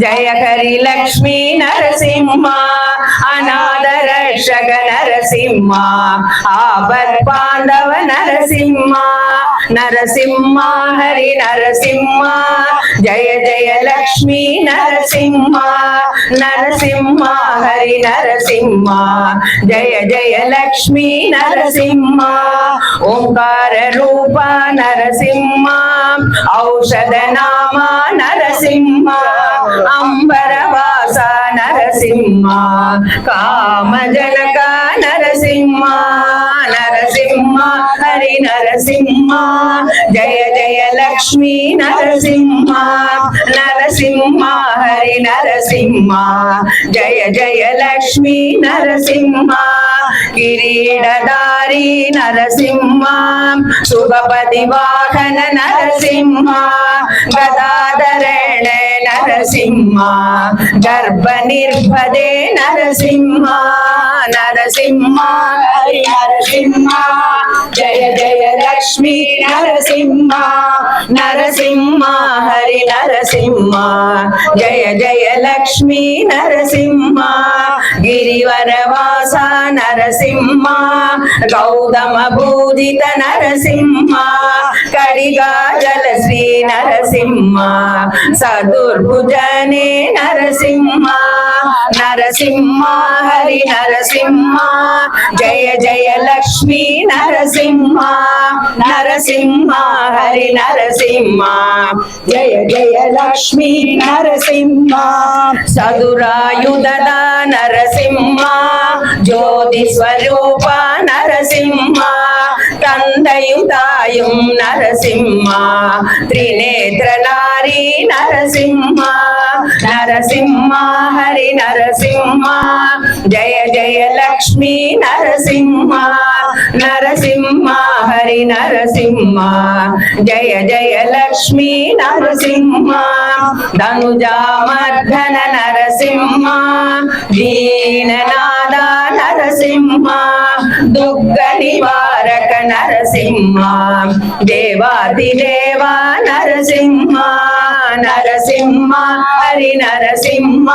జయ హరి లక్ష్మీ నరసింహ అనాథ రక్షక నరసింహ ఆపద్ పాండవ నరసింహ నరసింహ హరి నరసింహ జయ జయ లక్ష్మీ నరసింహ నరసింహ హరి నరసింహ జయ జయ లక్ష్మీ నరసింహ ఓంకార రూప నరసింహ ఔషధ నామ నరసింహ అంబరవాస కామజనకానర నరసింహ నరసింహ హరి నరసింహ జయ జయ లక్ష్మీ నరసింహ నరసింహ హరి నరసింహ జయ జయ లక్ష్మీ నరసింహ కిరీటధారి నరసింహ శుభపతి వాహన నరసింహ గదాధరణ నరసింహ గర్భ నిర్భదే నరసింహ నరసింహ హరి నరసింహ జయ జయ లక్ష్మీ నరసింహ నరసింహ హరి నరసింహ జయ జయ లక్ష్మీ నరసింహ గిరివరవాస నరసింహ గౌతమ పూజిత నరసింహ కరిగా జల శ్రీ నరసింహ. సదుర్భుజనే నరసింహ. నరసింహ హరి నరసింహ. జయ జయ లక్ష్మీ నరసింహ. నరసింహ హరి నరసింహ. జయ జయ లక్ష్మీ నరసింహ. సదురాయుధ నరసింహ. జ్యోతి స్వరూప నరసింహ. తందయుదా తాయుం నరసింహ త్రినేత్ర నారీ నరసింహ నరసింహ హరి నరసింహ జయ జయ లక్ష్మీ నరసింహ నరసింహ హరి నరసింహ జయ జయ లక్ష్మీ నరసింహ ధనుజామర్ధన నరసింహ దీననాద నరసింహ దుర్గ నివారక నరసింహ దేవాదిదేవ నరసింహ నరసింహ హరి నరసింహ.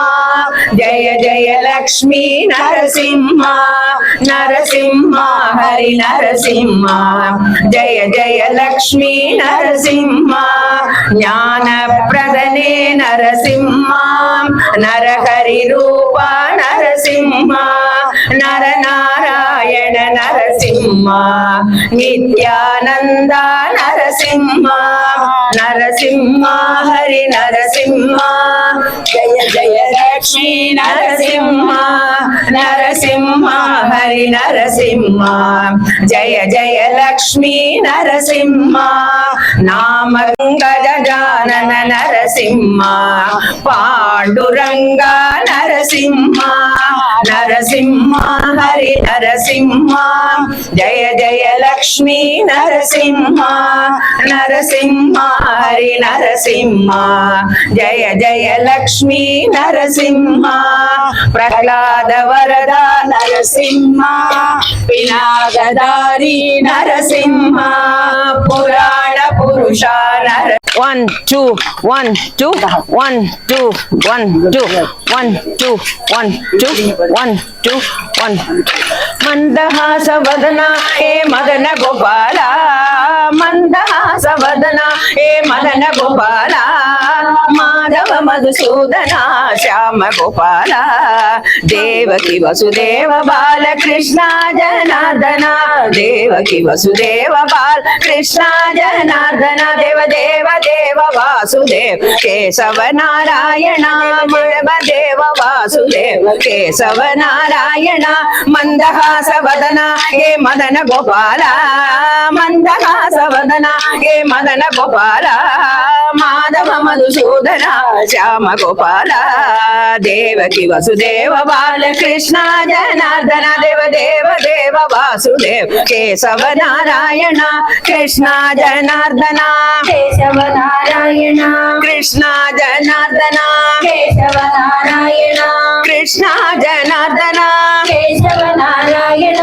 జయ జయ లక్ష్మీ నరసింహ నరసింహ హరి నరసింహ. జయ జయ లక్ష్మీ నరసింహ జ్ఞాన ప్రదనే నరసింహ నరహరి రూప నరసింహ నర నారాయణ నరసింహ. నిత్యానంద నరసింహ నరసింహ హరి నరసింహ జయ జయ లక్ష్మీ నరసింహ నరసింహ హరి నరసింహ జయ జయ లక్ష్మీ నరసింహ నామ గజానన నరసింహ పాండురంగ నరసింహ నరసింహ హరి నరసింహ జయ జయ లక్ష్మీ నరసింహ నరసింహ హరి నరసింహ జయ జయ లక్ష్మీ నరసింహ ప్రహ్లాద వరద నరసింహ వినాగదారి నరసింహ పురాణ పురుష నర One, two, one, two, one, two, one, two, one, two, one, two, one, two, one. మందహాస వదన ఏ మదన గోపాల మందహాసవదన ఏ మదన గోపాల మా మాధవ మధుసూదన శ్యామ గోపాల దేవకి వసుదేవ బాల కృష్ణ జనార్దన దేవకి వసుదేవ బాల కృష్ణ జనార్దన దేవ దేవ దేవ వాసుదేవ కేశవ నారాయణ దేవ దేవ వాసుదేవ కేశవ నారాయణ మందహాస వదన ఏ మదన గోపాల మందహాస వదన ఏ మదన గోపాల మాధవ మధుసూదనా శ్యామ గోపాల దేవకి వసుదేవ బాల కృష్ణ జనార్దన దేవ దేవ దేవ వాసుదేవ కేశవ నారాయణ కృష్ణ జనార్దన కేశవ నారాయణ కృష్ణ జనార్దన కేశవ నారాయణ కృష్ణ జనార్దన కేశవ నారాయణ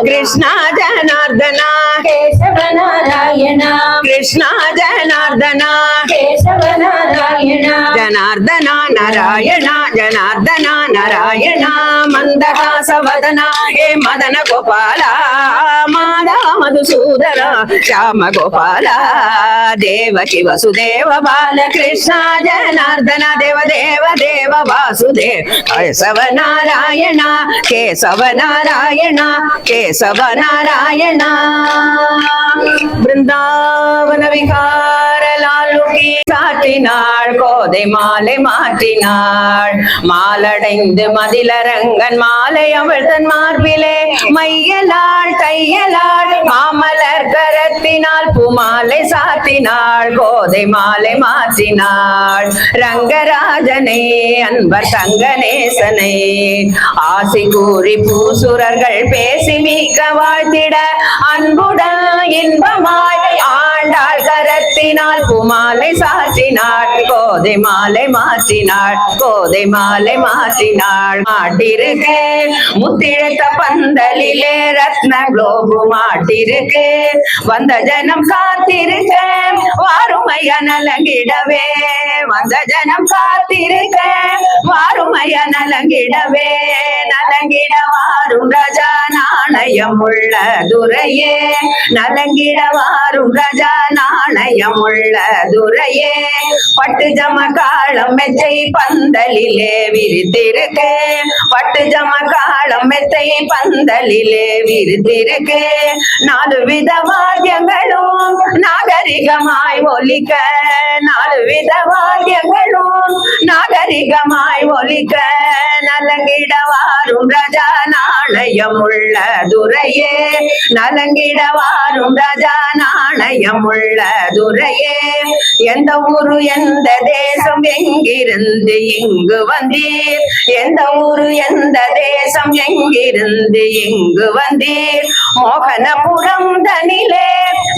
కృష్ణ జనార్దన కేశవ నారాయణ కృష్ణ జనార్దన కేశవ నారాయణ జనార్దన నారాయణ జనార్దన నారాయణ మందహాస వదన హే మదన గోపాల మాధవ మధుసూదన శ్యామ గోపాల దేవకి వసుదేవ బాల కృష్ణ జనార్దన దేవ దేవ దేవ వాసుదేవ కేశవ నారాయణ కేశవ నారాయణ కే ಕೇಶವ ನಾರಾಯಣ ಬೃಂದಾವನ ವಿಹಾರ லாலுகி சாற்றினாள் கோதை மாலை மாற்றினாள் மாலடைந்து மதிலரங்கன் மாலை அவள் தன் மார்பிலே மையலாள் தையலாள் மாமலர் கரத்தினால் பூமாலை சாத்தினாள் கோதை மாலை மாற்றினாள் ரங்கராஜனே அன்பர் தங்கநேசனை ஆசை கூறி பூசுரர்கள் பேசி மிக்க வாழ்த்திட அன்புடன் இன்பமாய் ஆண்டாள் கரத்தினால் பூமாலை சாற்றினாள் கோதை மாலை மாற்றினாள் கோதை மாலை மாற்றினாள் மாட்டிருக்கு முத்திழத்த பந்தலிலே ரத்ன குளோபு மாட்டிருக்கு. வந்த ஜனம் காத்திருக்க வாருமைய நலங்கிடவே வந்த ஜனம் காத்திருக்க வாருமைய நலங்கிடவே நலங்கிட வாரும் ரஜா நாணயம் உள்ள துரையே நலங்கிட வாரும் ரஜா நாணயம் உள்ள துரையே பட்டு ஜம காலம் மெத்தை பந்தலிலே விரித்திருக்கே. பட்டு ஜம காலம் மெத்தை பந்தலிலே விரித்திருக்கே. நாலு வித வாத்தியங்களும் நாகரிகமாய் ஒலிக்க. நாலு வித வாத்தியங்களும் நாகரிகமாய் ஒலிக்க. நலங்கிட வாரும் ரஜா நாணயம் உள்ள துரையே நலங்கிட வாரும் ரஜா நாணயம் உள்ள துரையே எந்த ஊரு எந்த தேசம் எங்கிருந்து இங்கு வந்தீர்? எந்த ஊரு எந்த தேசம் எங்கிருந்து இங்கு வந்தீர்? மோகனபுரம் தனிலே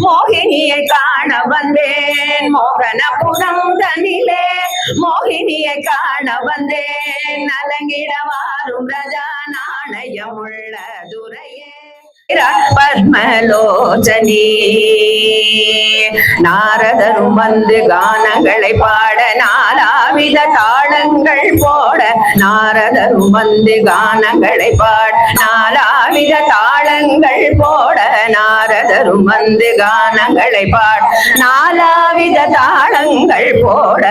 மோகினியை காண வந்தேன். மோகனபுரம் தனிலே மோகினியை காண வந்தேன். நலங்கிட வாரும் ரஜா நாணயம் உள்ள துரையே பத்மலோச்சனி நாரதரும் வந்து கானங்களை பாட நாலாவித தாளங்கள் போட நாரதரும் வந்து கானங்களை பாட நாலாவித தாளங்கள் போட நாரதரும் வந்து கானங்களை பாட நாலாவித தாளங்கள் போட.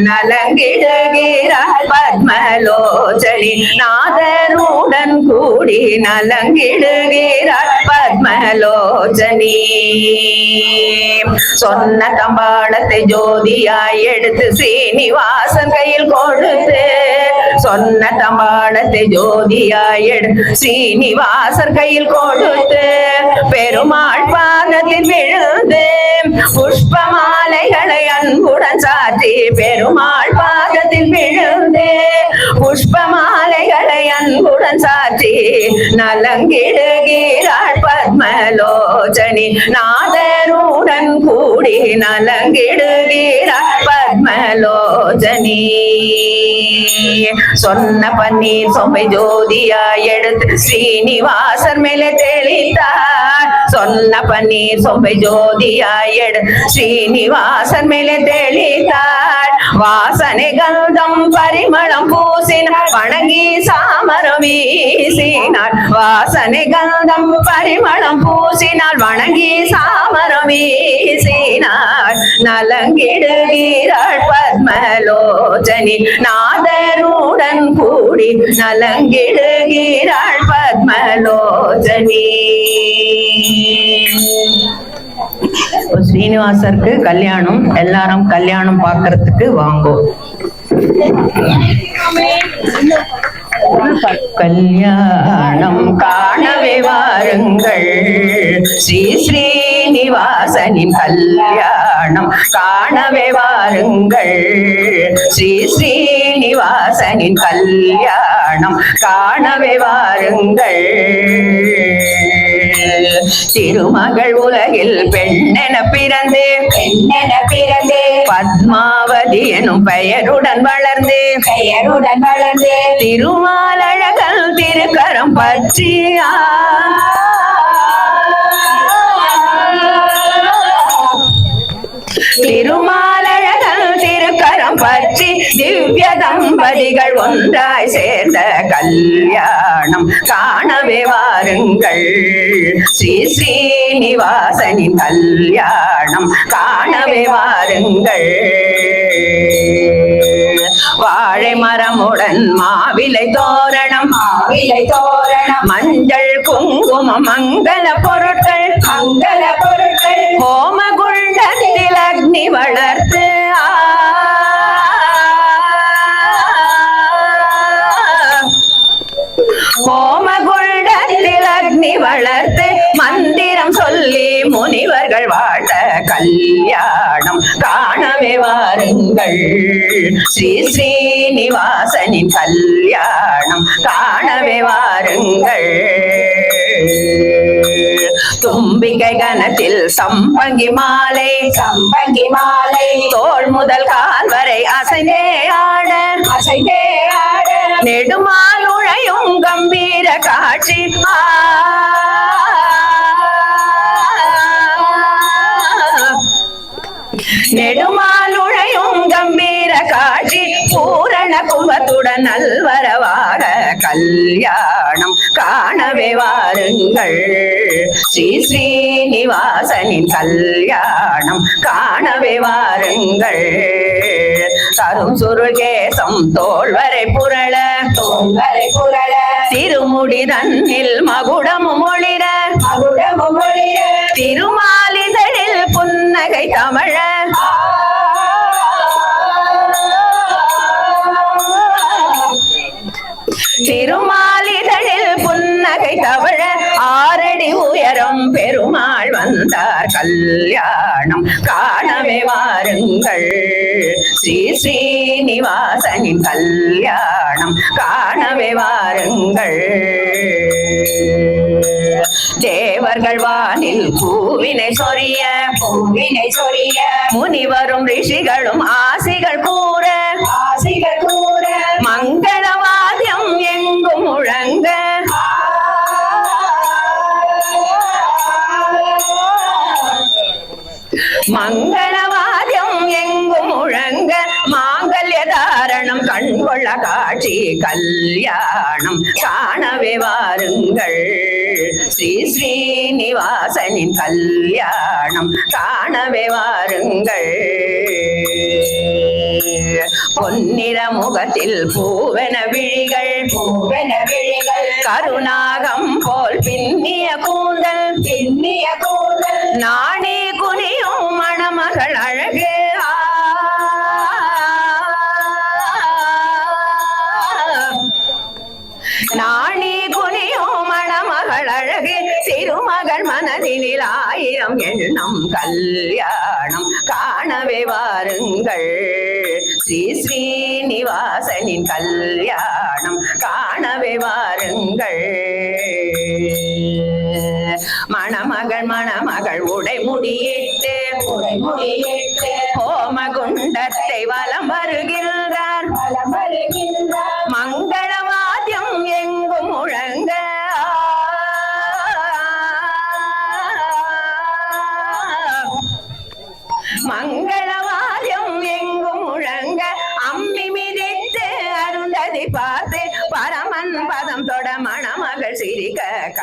நலங்கிடுகிறார் பத்மலோச்சனி நாதருடன் கூடி நலங்கிடுகிறார் நலங்கிடுகிறாள் பத்மலோச்சனி. சொன்ன கம்பாளத்தை ஜோதியாய் எடுத்து சீனிவாசன் கையில் கொடுத்து சொன்ன தம்பாளத்தை ஜோதியாய் ஸ்ரீனிவாசர் கையில் கொடுத்து பெருமாள் பாதத்தில் விழுந்து புஷ்ப மாலைகளை அன்புடன் சாத்தி பெருமாள் பாதத்தில் விழுந்து புஷ்ப மாலைகளை அன்புடன் சாத்தி நலங்கிடுகிறாள் பத்மலோச்சனி. நான் நாதருடன் கூடி நலங்கிடுகிறாள் பத்மலோச்சனி சொன்ன பன்னீர் சொம்பை ஜோதியா எடுத்து ஸ்ரீனிவாசர் மேலே தெளித்தார் சொன்ன பன்னீர் சொம்பை ஜோதியா எடுத்து ஸ்ரீனிவாசர் மேலே தெளித்தார் வாசனை கந்தம் பரிமளம் பூசினார். வணங்கி சாமரம் வீசினார். வாசனை கந்தம் பரிமளம் பூசினார். வணங்கி சாமரம் வீசினார். நலங்கிடுகிறாள் பத்மலோச்சனி. நாதருடன் கூடி நலங்கிடுகிறாள் பத்மலோச்சனி. ஸ்ரீனிவாசருக்கு கல்யாணம் எல்லாரும் கல்யாணம் பார்க்கறதுக்கு வாங்கோ. கல்யாணம் காணவே வாருங்கள். ஸ்ரீ ஸ்ரீனிவாசனின் கல்யாணம் காணவே வாருங்கள். ஸ்ரீ ஸ்ரீனிவாசனின் கல்யாணம் காணவே வாருங்கள். திருமகள் உலகில் பெண்ணென பிறந்து பெண்ணென பிறந்து பத்மாவதி எனும் பெயருடன் வளர்ந்து பெயருடன் வளர்ந்து திருமாலழகல் திருக்கரம் பற்றி தம்பதிகள் ஒன்றாய் சேர்ந்த கல்யாணம் காணவே வாருங்கள். ஸ்ரீ ஸ்ரீனிவாசனின் கல்யாணம் காணவே வாருங்கள். வாழை மரமுடன் மாவிலை தோரணம் மாவிலை தோரணம். மஞ்சள் குங்குமம் மங்கள பொருட்கள் மங்கள பொருட்கள். ஹோம குண்டத்தில் அக்னி வளர்த்து முனிவர்கள் வாழ கல்யாணம் காணவே வாருங்கள். ஸ்ரீ ஸ்ரீனிவாசனின் கல்யாணம் காணவே வாருங்கள். தும்பிக்கை கணத்தில் சம்பங்கி மாலை சம்பங்கி மாலை. தோள் முதல் கால் வரை அசைந்தே ஆட. அசைந்தே ஆட. நெடுமால் உழையும் கம்பீர காட்சி ஆ. நெடுமால் உழையும் கம்பீர காட்சி பூரண கும்பத்துடன் நல்வரவாக கல்யாணம் காணவே வாருங்கள். ஸ்ரீ ஸ்ரீனிவாசனின் கல்யாணம் காணவே வாருங்கள். கரும் சுருகேசம் தோல்வரை புரள தோல்வரை புரள. திருமுடி தன்னில் மகுடமும் ஒளிர மகுடமும் ஒளிர. திருமாலிதழில் கை தமிழ. திருமாலிதழில் புன்னகை தவழ ஆரடி உயரம் பெருமாள் வந்தார் கல்யாணம். காணவே வாருங்கள். ஸ்ரீ ஸ்ரீனிவாசனின் கல்யாணம். காணவே வாருங்கள். தேவர்கள் வானில் பூவினை சொரிய பூவினை சொரிய. முனிவரும் ரிஷிகளும் ஆசிகள் கூற. ஆசைகள் கூற. மங்களவாத்தியம் எங்கும் முழங்க. மங்களவாத்தியம் எங்கும் முழங்க. மாங்கல்ய தாரணம் கண்கொள்ள காட்சி கல்யாணம் காணவே வாருங்கள். ஸ்ரீ ஸ்ரீனிவாசனின் கல்யாணம் காணவே வாருங்கள் பொன்னிற முகத்தில் பூவன விழிகள் பூவென விழிகள் கருணாகம் நாணி குனியும் மணமகள் அழகு திருமகள் மனதினில் ஆயிரம் எண்ணம் கல்யாணம் காணவே வாருங்கள். ஸ்ரீ ஸ்ரீனிவாசனின் கல்யாணம் காணவே வாருங்கள். மணமகள் மணமகள் உடை முடியிட்டு உடை முடியிட்டு ஹோமகுண்டத்தை வலம் வருகின்றார். பலம் வருகின்றார்.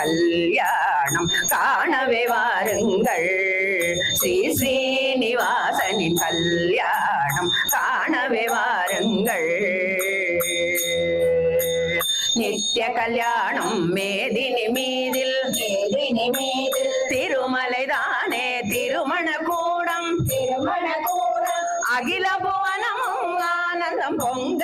கல்யாணம் காணவே வாருங்கள். ஸ்ரீ ஸ்ரீனிவாசனின் கல்யாணம் காணவே வாருங்கள். நித்திய கல்யாணம் மேதினி மீதில் மேதினி மீது திருமலை தானே திருமண கூடம். திருமண கூடம். அகில புவனமும் ஆனந்தம் பொங்க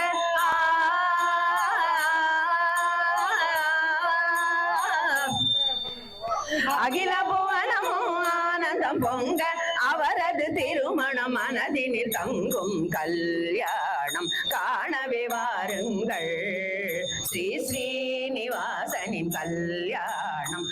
தங்கும் கல்யாணம் காணவே வாருங்கள். ஸ்ரீ ஸ்ரீனிவாசனின் கல்யாணம்